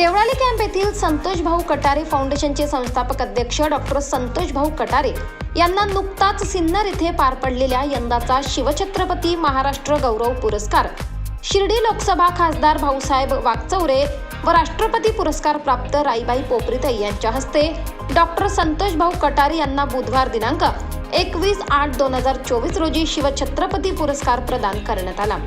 Deolali camp येथील संतोष भाऊ कटारे फाउंडेशनचे संस्थापक अध्यक्ष डॉक्टर संतोष भाऊ कटारे यांना नुकताच सिन्नर येथे पार पडलेल्या यंदाचा शिवछत्रपती महाराष्ट्र गौरव पुरस्कार. शिर्डी लोकसभा खासदार भाऊसाहेब वागचौरे व राष्ट्रपती पुरस्कार प्राप्त राईबाई पोपरीताई यांच्या हस्ते डॉक्टर संतोष भाऊ कटारे यांना बुधवार दिनांक एकवीस आठ दोन हजार चोवीस रोजी शिवछत्रपती पुरस्कार प्रदान करण्यात आला.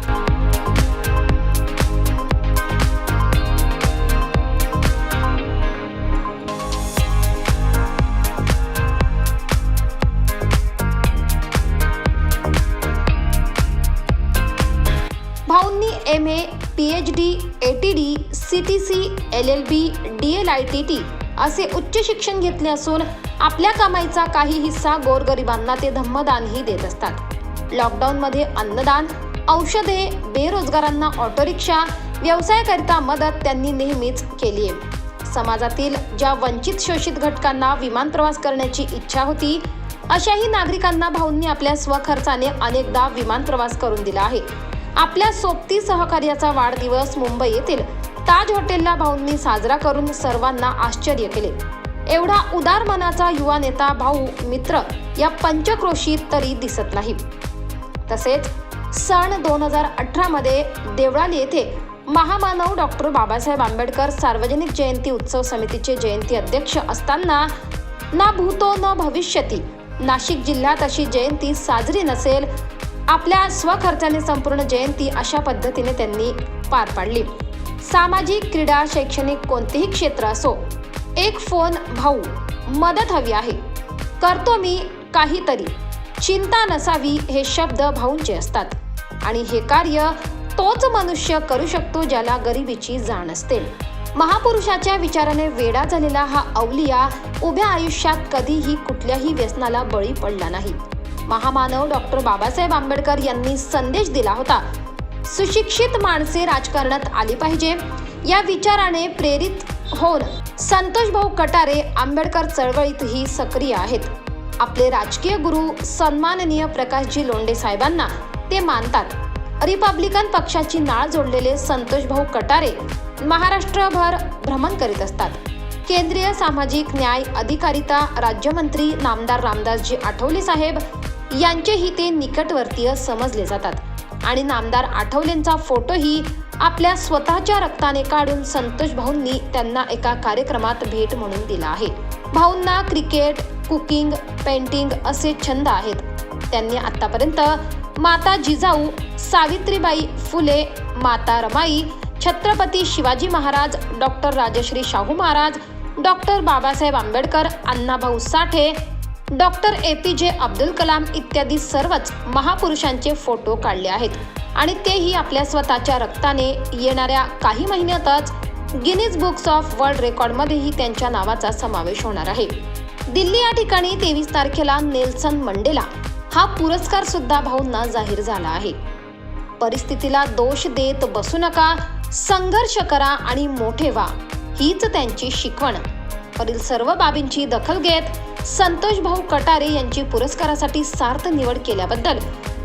M A P H D A T D C T C L L B D L I T T असे उच्च शिक्षण घेतले असून आपल्या कमाईचा काही हिस्सा गोरगरिबांना ते धम्मदानही देत असतात. लॉकडाऊनमध्ये अन्नदान औषधे बेरोजगारांना ऑटोरिक्षा व्यवसायाकरिता मदत त्यांनी नेहमीच केली आहे समाजातील ज्या वंचित शोषित घटकांना विमान प्रवास करण्याची इच्छा होती अशाही नागरिकांना भाऊंनी आपल्या स्वखर्चाने अनेकदा विमान प्रवास करून दिला आहे. आपल्या सोबती सहकार्याचा वाढदिवस मुंबई येथील ताज हॉटेलला भाऊंनी साजरा करून सर्वांना आश्चर्य केले. एवढा उदार मनाचा युवा नेता भाऊ मित्र या पंचक्रोशीत तरी दिसत नाही. तसेच सन दोन हजार अठरामध्ये देवळाली येथे महामानव डॉक्टर बाबासाहेब आंबेडकर सार्वजनिक जयंती उत्सव समितीचे जयंती अध्यक्ष असताना ना भूतो न भविष्यती. नाशिक जिल्ह्यात अशी जयंती साजरी नसेल आपल्या स्वखर्चाने संपूर्ण जयंती अशा पद्धतीने त्यांनी पार पाडली. सामाजिक क्रीडा शैक्षणिक कोणतेही क्षेत्र असो एक फोन भाऊ मदत हवी आहे. करतो मी काहीतरी. चिंता नसावी हे शब्द भाऊंचे असतात. आणि हे कार्य तोच मनुष्य करू शकतो ज्याला गरिबीची जाण असते. महापुरुषाच्या विचाराने वेडा झालेला हा अवलिया उभ्या आयुष्यात कधीही कुठल्याही व्यसनाला बळी पडला नाही. महामानव डॉक्टर बाबासाहेब आंबेडकर यांनी संदेश दिला होता. सुशिक्षित माणसे राजकारणात आली पाहिजे. या विचाराने प्रेरित होऊन संतोष भाऊ कटारे आंबेडकर चळवळीतही सक्रिय आहेत. आपले राजकीय गुरु सन्माननीय प्रकाशजी लोंढे साहेबांना ते मानतात. रिपब्लिकन पक्षाची नाळ जोडलेले संतोष भाऊ कटारे महाराष्ट्रभर भ्रमण करीत असतात. केंद्रीय सामाजिक न्याय अधिकारिता राज्यमंत्री नामदार रामदासजी आठवले साहेब यांचेही ते निकटवर्तीय समजले जातात. आणि नामदार आठवलेंचा फोटोही आपल्या स्वतःच्या रक्ताने काढून संतोष भाऊंनी त्यांना एका कार्यक्रमात भेट म्हणून दिला आहे. भाऊंना क्रिकेट कुकिंग पेंटिंग असे छंद आहेत. त्यांनी आतापर्यंत माता जिजाऊ सावित्रीबाई फुले माता Ramai Chhatrapati Shivaji Maharaj doctor Rajarshi Shahu Maharaj doctor Babasaheb Ambedkar Annabhau Sathe doctor A P J Abdul Kalam इत्यादी सर्वच महापुरुषांचे फोटो काढले आहेत. आणि तेही आपल्या स्वतःच्या रक्ताने येणाऱ्या काही महिन्यातच गिनीज बुक्स ऑफ वर्ल्ड रेकॉर्डमध्येही त्यांच्या नावाचा समावेश होणार आहे. दिल्ली या ठिकाणी तेवीस तारखेला नेल्सन मंडेला हा पुरस्कार सुद्धा भाऊंना जाहीर झाला आहे. परिस्थितीला दोष देत बसू नका संघर्ष करा आणि मोठे व्हा हीच त्यांची शिकवण. वरील सर्व बाबींची दखल घेत संतोष भाऊ कटारे यांची पुरस्कारासाठी सार्थ निवड केल्याबद्दल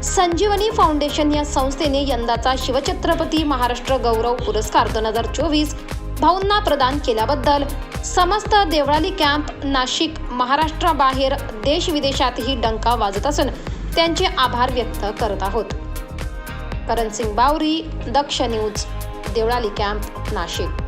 संजीवनी फाउंडेशन या संस्थेने यंदाचा शिवछत्रपती महाराष्ट्र गौरव पुरस्कार दोन हजार चोवीस भाऊंना प्रदान केल्याबद्दल समस्त देवळाली कॅम्प नाशिक महाराष्ट्राबाहेर देश विदेशातही डंका वाजत असून त्यांचे आभार व्यक्त करत आहोत. Karan Singh Bawari Daksh news Deolali camp Nashik.